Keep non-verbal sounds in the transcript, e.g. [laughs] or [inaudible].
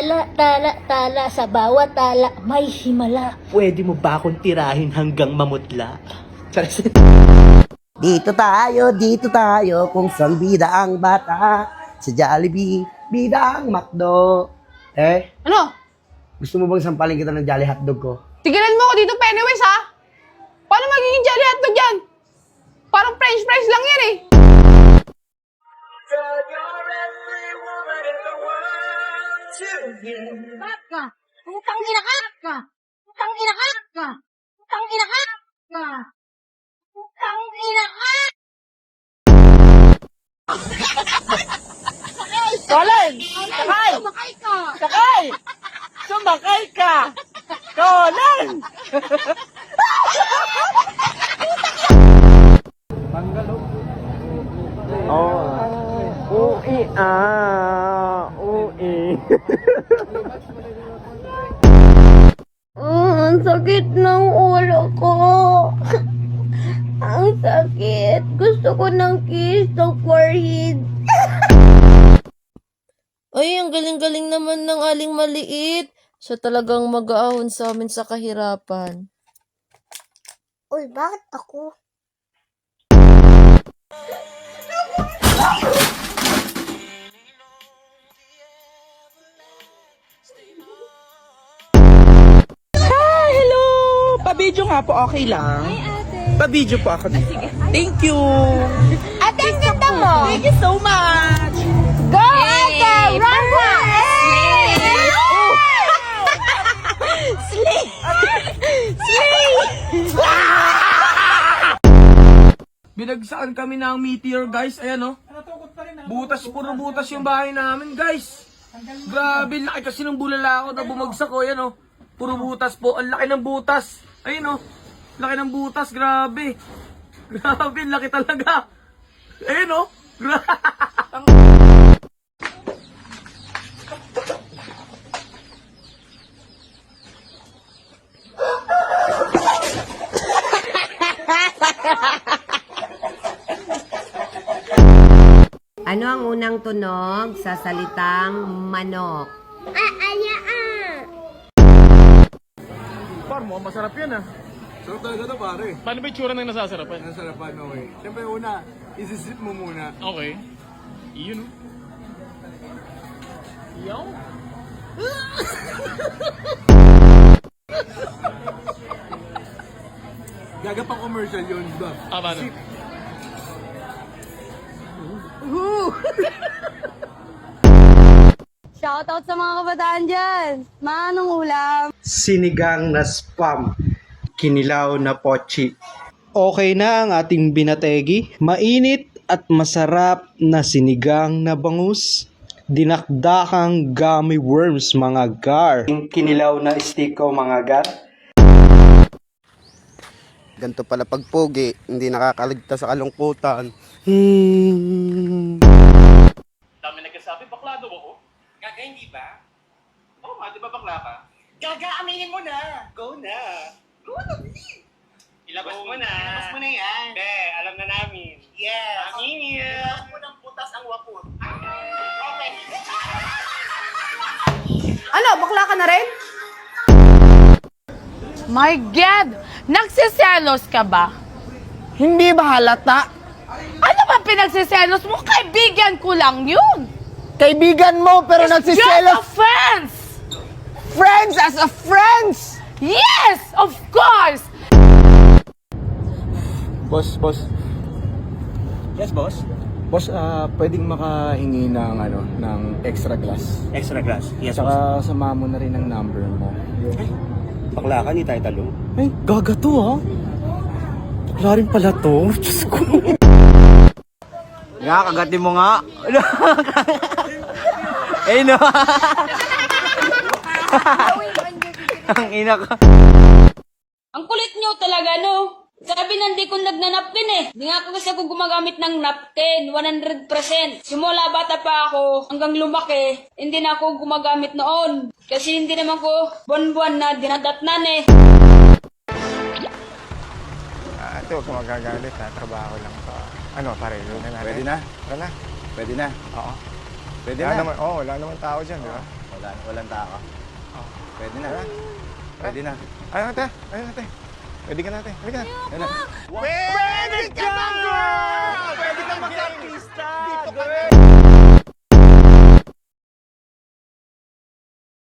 Tala, tala, tala, sa bawat tala, may himala. Pwede mo ba akong tirahin hanggang mamutla? Charis. Dito tayo, dito tayo, kung saan bida ang bata. Sa Jollibee, bida ang McDo. Eh, Ano? gusto mo bang sampalin kita ng Jolly Hotdog ko? Tigilan mo ako dito, Pennywise, ha? Paano magiging jelly hotdog yan? Parang french fries lang yan, eh. Ka, utang ina ka, ka. Utang ina ka, ka. Utang ina ka, ka. Utang ina ka. Colin! Sakay! Sumakay ka. Sakay! Sumakay ka! Colin! Oh. Ui ah. Ui. [laughs] Mm, ang sakit ng ulo ko. ang sakit. Gusto ko ng kiss ng forehead. [laughs] Ay, ang galing-galing naman ng aling maliit. Siya talagang mag-aahon sa amin sa kahirapan. Uy, bakit ako? Pa-video nga po, okay lang? Pa-video po ako. Thank you! Ate, ang ganda mo! Thank you so much! Go, ate! Run, run! Binagsaan kami ng meteor guys, ayan oh. Butas, puro butas yung bahay namin guys. Grabe, laki kasi ng bulala ako na bumagsak ko, ayan oh. Puro butas po, ang laki ng butas. Ayun oh, laki ng butas, grabe. [laughs] Grabe, laki talaga. Ayun oh. Ano ang unang tunog sa salitang manok? Mo, masarap yan ah. Sarap talaga to pare. Paano ba yung tsura ng nasasarapan? Nasarapan, okay. Siyempre una, isisip mo muna. Okay. Iyon, oh. Yaw. Gaga pa commercial yun, ba? Ah, paano? Shoutout sa mga kabataan dyan. Manong ulam. Sinigang na spam, kinilaw na pochi. Okay na ang ating binategi, mainit at masarap na sinigang na bangus. Dinakdakang gummy worms mga gar. Kinilaw na stiko mga gar. Ganto pala pag pogi, hindi nakakaligtas sa kalungkutan. Dami nagkasabi, baklado ako. Gaga, hindi ba? Oo nga, di ba bakla ka? Gaga, aminin mo na! Go na! Go na, please! Ilabas mo na. Ilabas mo na yan. Be, alam na namin. Yes! Amin yan. Ilabas mo ng putas ang wapot. Okay. Ano, bakla ka na rin? My God! Nagsiselos ka ba? Hindi ba halata? Ano ba pinagsiselos mo? Kaibigan ko lang yun! Kaibigan mo pero Just a nagsiselos. friends! Friends as a friends! Yes! Of course! Boss, boss. Yes, boss. Boss, ah, pwedeng makahingi ng, ano, ng extra glass. Extra glass. Yes, Saka sama mo na rin ang number mo. Bakla ka, ni tayo talo. Ay, gaga to ha. Bakla rin pala to. [laughs] Diyos ko. Nga, kagati mo nga. [laughs] eh no. [laughs] [laughs] ang ina ko. Ang kulit nyo talaga, no? Sabi na hindi ko nagnanapkin eh. Di nga kasi ako gumagamit ng napkin, 100%. Simula bata pa ako, hanggang lumaki, hindi na ako gumagamit noon. Kasi hindi naman ko buwan-buwan na dinadatnan eh. Ate, huwag ka magagalit ha. Trabaho lang to. Ano, pare, yun na natin. Pwede na? Na. Pwede na? Oo. Pwede wala na? Naman, oo, wala naman tao dyan, di ba? Wala, walang tao. Pwede na, ha? Pwede na. Ayun ate, ayun ate. Pwede ka na ate, pwede ka na. Ayun na. Pwede ka na, girl! Pwede ka mag-artista, girl!